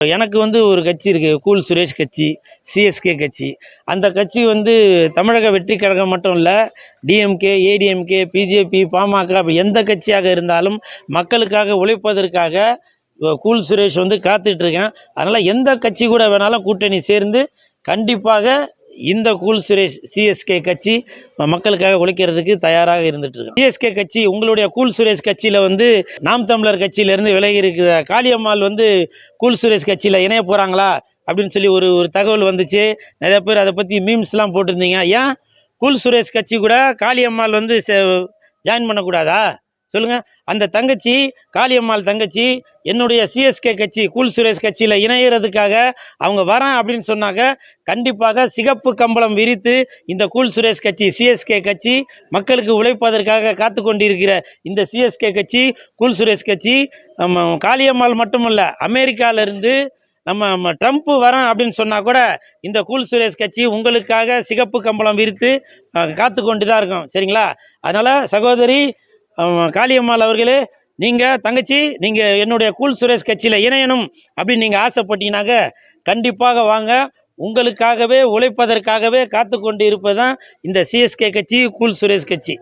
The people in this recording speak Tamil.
எனக்கு வந்து ஒரு கட்சி இருக்குது கூல் சுரேஷ் கட்சி சிஎஸ்கே கட்சி. அந்த கட்சி வந்து தமிழக வெற்றி கழகம் மட்டும் இல்லை டிஎம்கே ஏடிஎம்கே பிஜேபி பாமக அப்படி எந்த கட்சியாக இருந்தாலும் மக்களுக்காக உழைப்பதற்காக கூல் சுரேஷ் வந்து காத்துட்ருக்கேன் அதனால் எந்த கட்சி கூட வேணாலும் கூட்டணி சேர்ந்து கண்டிப்பாக இந்த கூல் சுரேஷ் சிஎஸ்கே கட்சி மக்களுக்காக உழைக்கிறதுக்கு தயாராக இருந்துட்டு இருக்கு சிஎஸ்கே கட்சி உங்களுடைய கூல் சுரேஷ் கட்சியில் வந்து நாம் தமிழர் கட்சியிலேருந்து விலகி இருக்கிற காளியம்மாள் வந்து கூல் சுரேஷ் கட்சியில் இணைய போகிறாங்களா அப்படின்னு சொல்லி ஒரு ஒரு தகவல் வந்துச்சு. நிறைய பேர் அதை பற்றி மீம்ஸ்லாம் போட்டிருந்தீங்க. ஏன் கூல் சுரேஷ் கட்சி கூட காளியம்மாள் வந்து ஜாயின் பண்ணக்கூடாதா? சொல்லுங்கள் அந்த தங்கச்சி காளியம்மாள் தங்கச்சி என்னுடைய சிஎஸ்கே கட்சி கூல் சுரேஷ் கட்சியில் இணையிறதுக்காக அவங்க வரேன் அப்படின்னு சொன்னாங்க கண்டிப்பாக சிகப்பு கம்பளம் விரித்து இந்த கூல் சுரேஷ் கட்சி சிஎஸ்கே கட்சி மக்களுக்கு உழைப்பதற்காக காத்து கொண்டிருக்கிற இந்த சிஎஸ்கே கட்சி கூல் சுரேஷ் கட்சி நம்ம காளியம்மாள் மட்டுமல்ல அமெரிக்காவிலிருந்து நம்ம நம்ம ட்ரம்ப் வரேன் அப்படின்னு சொன்னால் கூட இந்த கூல் சுரேஷ் கட்சி உங்களுக்காக சிகப்பு கம்பளம் விரித்து காத்து கொண்டு தான் இருக்கும். சரிங்களா? அதனால் சகோதரி காளியம்மாள் அவர்களே நீங்கள் தங்கச்சி நீங்கள் என்னுடைய கூல் சுரேஷ் கட்சியில் இணையணும் அப்படின்னு நீங்கள் ஆசைப்பட்டீங்கன்னாக்க கண்டிப்பாக வாங்க. உங்களுக்காகவே உழைப்பதற்காகவே காத்து கொண்டு இருப்பது தான் இந்த சிஎஸ்கே கட்சி கூல் சுரேஷ் கட்சி.